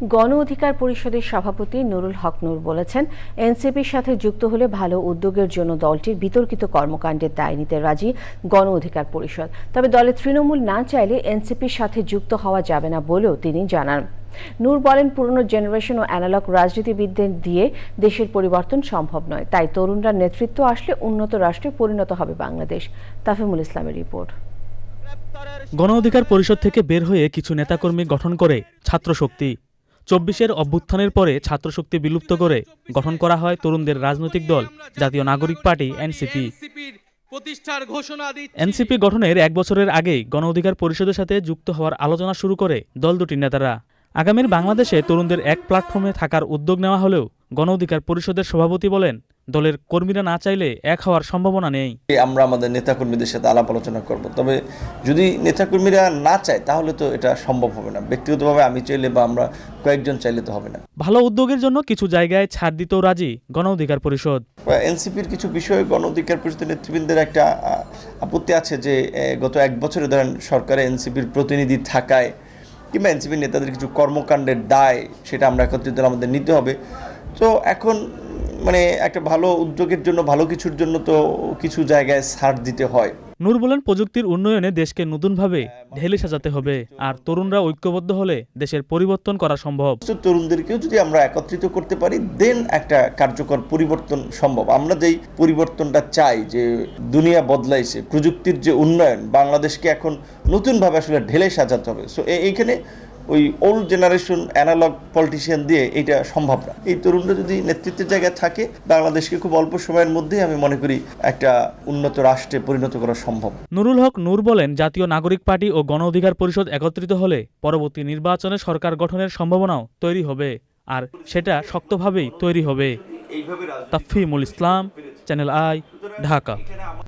গণ অধিকার পরিষদের সভাপতি নুরুল হক নূর বলেছেন, এনসিপির সাথে যুক্ত হলে ভালো উদ্যোগের জন্য দলটির বিতর্কিত কর্মকাণ্ডের দায় নিতে রাজি গণ অধিকার পরিষদ। তবে দলে তৃণমূল না চাইলে এনসিপির সাথে যুক্ত হওয়া যাবে না বলেও তিনি জানান। নূর বলেন, পুরনো জেনারেশন ও অ্যানালগ রাজনীতিবিদদের দিয়ে দেশের পরিবর্তন সম্ভব নয়। তাই তরুণরা নেতৃত্ব আসলে উন্নত রাষ্ট্রে পরিণত হবে বাংলাদেশ। তাফিমুল ইসলামের রিপোর্ট। গণ অধিকার পরিষদ থেকে বের হয়ে কিছু নেতাকর্মী গঠন করে ছাত্রশক্তি। চব্বিশের অভ্যুত্থানের পরে ছাত্রশক্তি বিলুপ্ত করে গঠন করা হয় তরুণদের রাজনৈতিক দল জাতীয় নাগরিক পার্টি এনসিপি। প্রতিষ্ঠার ঘোষণা এনসিপি গঠনের এক বছরের আগেই গণ অধিকার পরিষদের সাথে যুক্ত হওয়ার আলোচনা শুরু করে দল দুটির নেতারা। আগামীর বাংলাদেশে তরুণদের এক প্ল্যাটফর্মে থাকার উদ্যোগ নেওয়া হলেও গণ অধিকার পরিষদের সভাপতি বলেন দলের কর্মীরা না চাইলে এক হওয়ার সম্ভাবনা নেই। আমরা আমাদের নেতাকর্মীদের সাথে আলাপ আলোচনা করব। তবে যদি নেতাকর্মীরা না চায় তাহলে তো এটা সম্ভব হবে না। ব্যক্তিগতভাবে আমি চাইলে বা আমরা কয়েকজন চাইলে তো হবে না। ভালো উদ্যোগের জন্য কিছু জায়গায় ছাড় দিতেও রাজি গণ অধিকার পরিষদ এনসিপির কিছু বিষয়ে গণ অধিকার পরিষদের নেতৃবৃন্দের একটা আপত্তি আছে যে গত এক বছরে ধরেন সরকারে এনসিপির প্রতিনিধি থাকায় কিংবা এনসিপি নেতাদের কিছু কর্মকাণ্ডের দায়, সেটা আমরা একত্রিত আমাদের নিতে হবে। তো এখন মানে একটা ভালো উদ্যোগের জন্য, ভালো কিছুর জন্য তো কিছু জায়গায় ছাড় দিতে হয়। নূর বলেন, প্রযুক্তির উন্নয়নে দেশকে নতুনভাবে ঢেলে সাজাতে হবে আর তরুণরা ঐক্যবদ্ধ হলে দেশের পরিবর্তন করা সম্ভব। তরুণদেরকেও যদি আমরা একত্রিত করতে পারি দেন একটা কার্যকর পরিবর্তন সম্ভব। আমরা যেই পরিবর্তনটা চাই যে দুনিয়া বদলাইছে, প্রযুক্তির যে উন্নয়ন, বাংলাদেশকে এখন নতুনভাবে আসলে ঢেলে সাজাতে হবে। সো এইখানে ওই ওল্ড জেনারেশন অ্যানালগ পলিটিশিয়ান দিয়ে এটা সম্ভব না। এই তরুণরা যদি নেতৃত্বের জায়গায় থাকে, বাংলাদেশকে খুব অল্প সময়ের মধ্যেই আমি মনে করি একটা উন্নত রাষ্ট্রে পরিণত করা সম্ভব। নুরুল হক নূর বলেন, জাতীয় নাগরিক পার্টি ও গণ অধিকার পরিষদ একত্রিত হলে পরবর্তী নির্বাচনে সরকার গঠনের সম্ভাবনাও তৈরি হবে, আর সেটা শক্তভাবেই তৈরি হবে। Tafimul Islam, channel I, Dhaka.